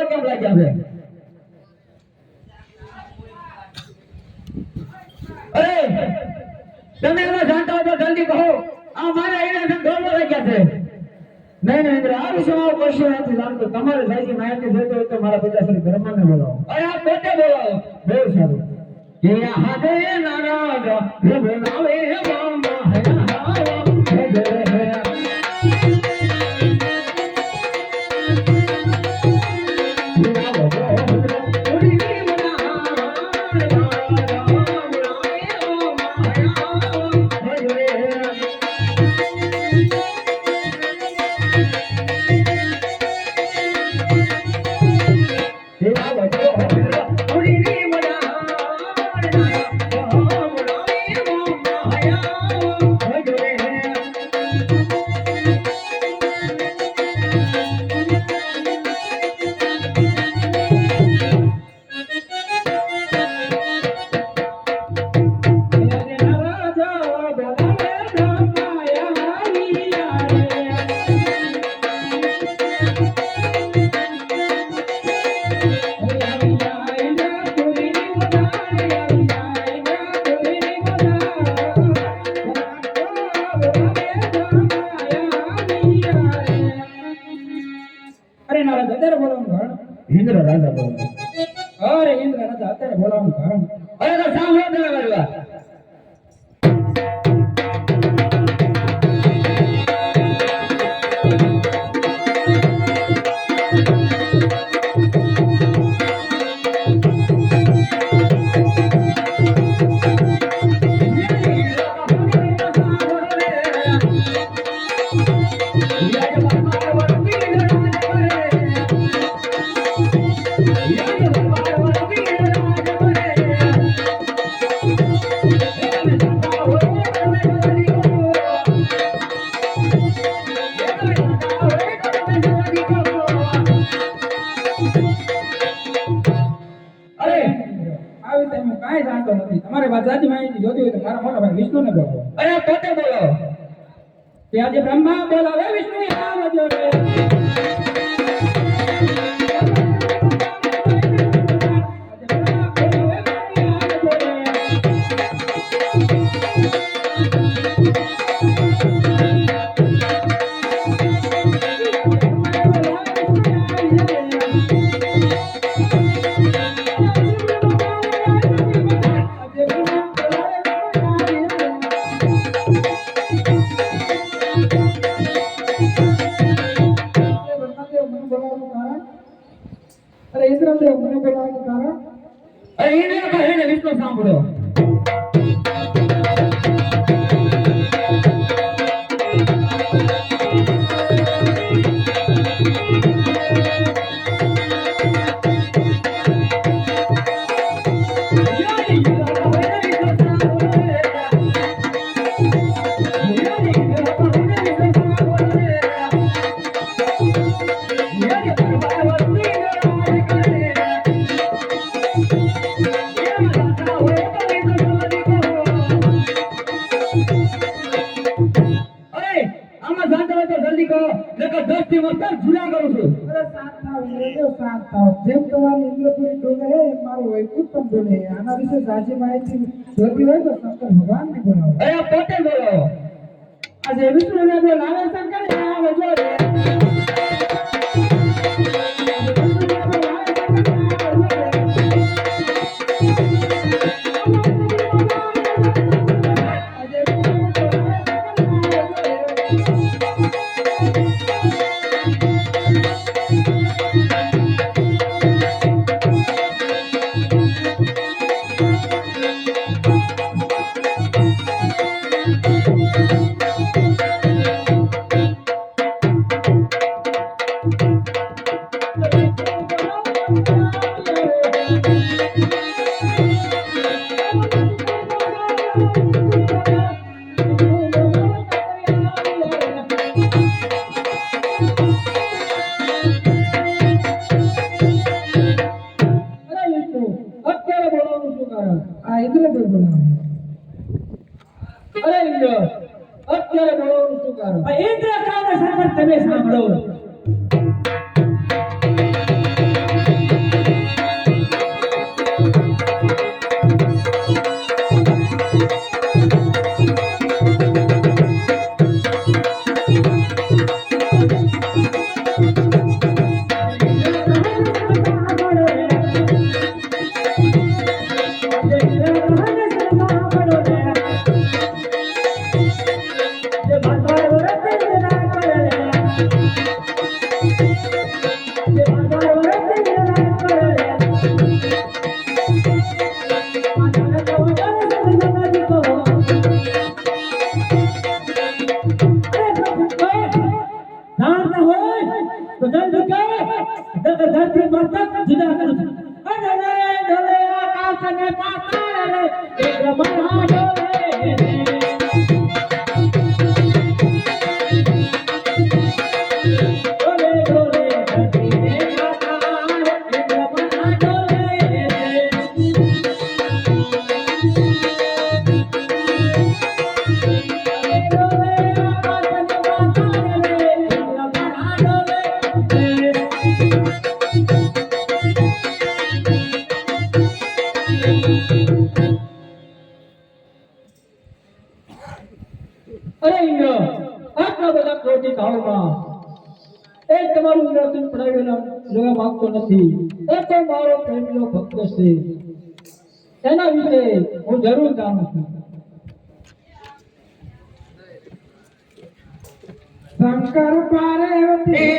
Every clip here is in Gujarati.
बोला क्या गाय जावे अरे तुम इतना शांत हो जाओ जल्दी कहो हमारे आईने से दो बोला क्या थे नहीं नहीं इंद्र आप इसे आओ कोशिश है तो जान तो तमाल है जैसी मायने के देते हो तो हमारा पिता सर ब्रह्मा ने बोला और आप बेटे बोला बेटे सर ये यहाँ पे અરે ઇન્દ્ર રાજા અત્યારે બોલાવવાનું કારણ. અરે સાંભળો તમે તમારે માહિતી જોતી હોય તો મારા મોટા ભાઈ વિષ્ણુને બોલાવો અરે પોતે બોલો. કે આજે બ્રહ્મા બોલાવે વિષ્ણુ આવજો રે ઇન્દ્રપુરી ડોલે મારું વૈકુંઠ પણ ડોલે આના વિશે સાચી માહિતી જોતી હોય તો શંકર ભગવાનને બોલાવો. અરે પોતે બોલો આજે વિષ્ણુને બોલાવે શંકર આવે ના હોય, તો દંડ કે ધરતી પર જુદા કરું છું. અરે રે ડોલે આકાશ ને પાતાળ રે, એક મહાડોલે અરે ઇન્દ્ર આટલા બધા ક્રોધિત ભાવમાં. એ તમારું ઇન્દ્રસિંહ પડાવેલા જોવા માંગતો નથી. એ તો મારો પ્રેમીનો ભક્ત છે. એના વિશે હું જરૂર જાણું છું. શંકર પાર્વતી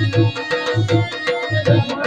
અરે ઇન્દ્ર